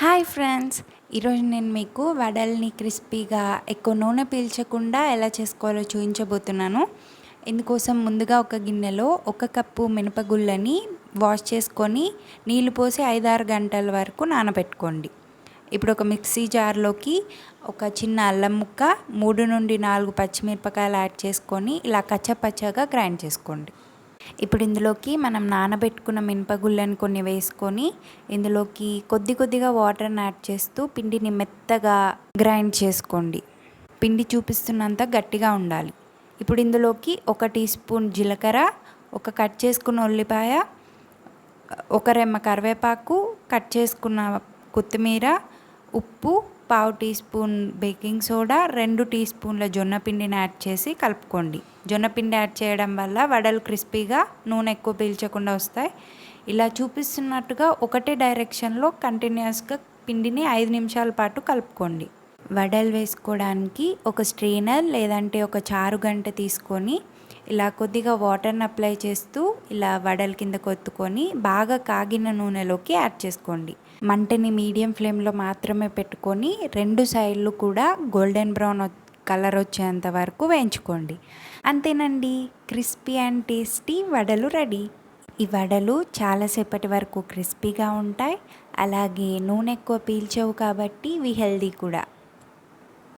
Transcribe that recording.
Hi friends ఈరోజు నేను మీకు వడల్ని క్రిస్పీగా ఎక్కువ నూనె పీల్చకుండా ఎలా చేసుకోవాలో చూపించబోతున్నాను. ఇందుకోసం ముందుగా ఒక గిన్నెలో ఒక కప్పు మినపగుళ్ళని వాష్ చేసుకొని నీళ్ళు పోసి ఐదారు గంటల వరకు నానబెట్టుకోండి. ఇప్పుడు ఒక మిక్సీ జార్లోకి ఒక చిన్న అల్లం ముక్క మూడు నుండి నాలుగు పచ్చిమిరపకాయలు యాడ్ చేసుకొని ఇలా కచ్చపచ్చగా గ్రైండ్ చేసుకోండి. ఇప్పుడు ఇందులోకి మనం నానబెట్టుకున్న మినపగుళ్ళని కొన్ని వేసుకొని ఇందులోకి కొద్ది కొద్దిగా వాటర్ని యాడ్ చేస్తూ పిండిని మెత్తగా గ్రైండ్ చేసుకోండి. పిండి చూపిస్తున్నంత గట్టిగా ఉండాలి. ఇప్పుడు ఇందులోకి ఒక టీ స్పూన్ జీలకర్ర ఒక కట్ చేసుకున్న ఉల్లిపాయ ఒక రెమ్మ కరివేపాకు కట్ చేసుకున్న కొత్తిమీర ఉప్పు పావు టీ స్పూన్ బేకింగ్ సోడా రెండు టీ స్పూన్ల జొన్న పిండిని యాడ్ చేసి కలుపుకోండి. జొన్న పిండి యాడ్ చేయడం వల్ల వడలు క్రిస్పీగా నూనె ఎక్కువ పీల్చకుండా వస్తాయి. ఇలా చూపిస్తున్నట్టుగా ఒకటే డైరెక్షన్లో కంటిన్యూస్గా పిండిని ఐదు నిమిషాల పాటు కలుపుకోండి. వడలు వేసుకోవడానికి ఒక స్ట్రెయినర్ లేదంటే ఒక చారు గంట తీసుకొని ఇలా కొద్దిగా వాటర్ని అప్లై చేస్తూ ఇలా వడల కింద కొత్తుకొని బాగా కాగిన నూనెలోకి యాడ్ చేసుకోండి. మంటని మీడియం ఫ్లేమ్లో మాత్రమే పెట్టుకొని రెండు సైడ్లు కూడా గోల్డెన్ బ్రౌన్ కలర్ వచ్చేంత వరకు వేయించుకోండి. అంతేనండి క్రిస్పీ అండ్ టేస్టీ వడలు రెడీ ఈ వడలు చాలాసేపటి వరకు క్రిస్పీగా ఉంటాయి. అలాగే నూనె ఎక్కువ పీల్చవు కాబట్టి ఇవి హెల్దీ కూడా.